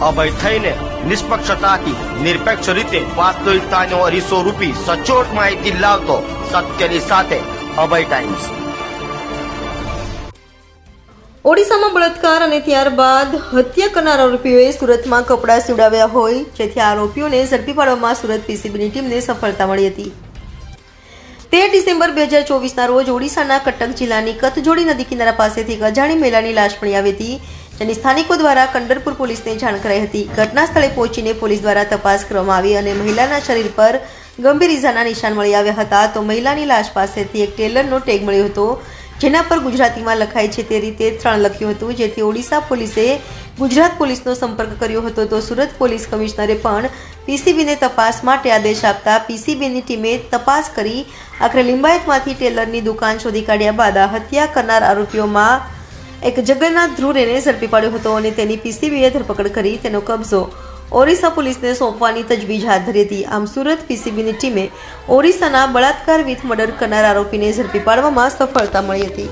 અભય થઈને નિષ્પક્ષતાથી નિરપેક્ષ રીતે વાસ્તવિકતાનો અરીસો રૂપી સચોટ માહિતી લાવતો સત્યની સાથે અભય ટાઈમ્સ ઓડિશામાં બળાત્કાર અને ત્યારબાદ હત્યા કરનાર આરોપીઓએ સુરતમાં કપડાં સીવડાવ્યા હોય, જેથી આરોપીઓને ઝડપી પાડવામાં સુરત પીસીબીની ટીમને સફળતા મળી હતી. તેર ડિસેમ્બર બે હજાર ચોવીસના રોજ ઓડિશાના કટક જિલ્લાની કથજોડી નદી કિનારા પાસેથી એક અજાણી મહિલાની લાશ મળી આવી હતી જેની સ્થાનિકો દ્વારા કંડરપુર પોલીસને જાણ કરાઈ હતી. ઘટના સ્થળે પહોંચીને પોલીસ દ્વારા તપાસ કરવામાં આવી અને મહિલાના શરીર પર ગંભીર ઇજાના નિશાન મળી આવ્યા હતા. તો મહિલાની લાશ પાસેથી એક ટેલરનો ટેગ મળ્યો હતો, જેના પર ગુજરાતીમાં લખાય છે તે રીતે ત્રણ લખ્યું હતું, જેથી ઓડિશા પોલીસે ગુજરાત પોલીસનો સંપર્ક કર્યો હતો. તો સુરત પોલીસ કમિશનરે પણ પીસીબીને તપાસ માટે આદેશ આપતા પીસીબીની ટીમે તપાસ કરી આખરે લિંબાયતમાંથી ટેલરની દુકાન શોધી કાઢ્યા બાદ હત્યા કરનાર આરોપીઓમાં એક જગન્નાથ ધ્રુરેને ઝડપી પાડ્યો હતો અને તેની પીસીબીએ ધરપકડ કરી તેનો કબજો. ઓરિસ્સા પોલીસને સોંપવાની તજવીજ હાથ ધરી હતી. આમ સુરત પીસીબીની ટીમે ઓરિસ્સાના બળાત્કાર વિથ મર્ડર કરનાર આરોપીને ઝડપી પાડવામાં સફળતા મળી હતી.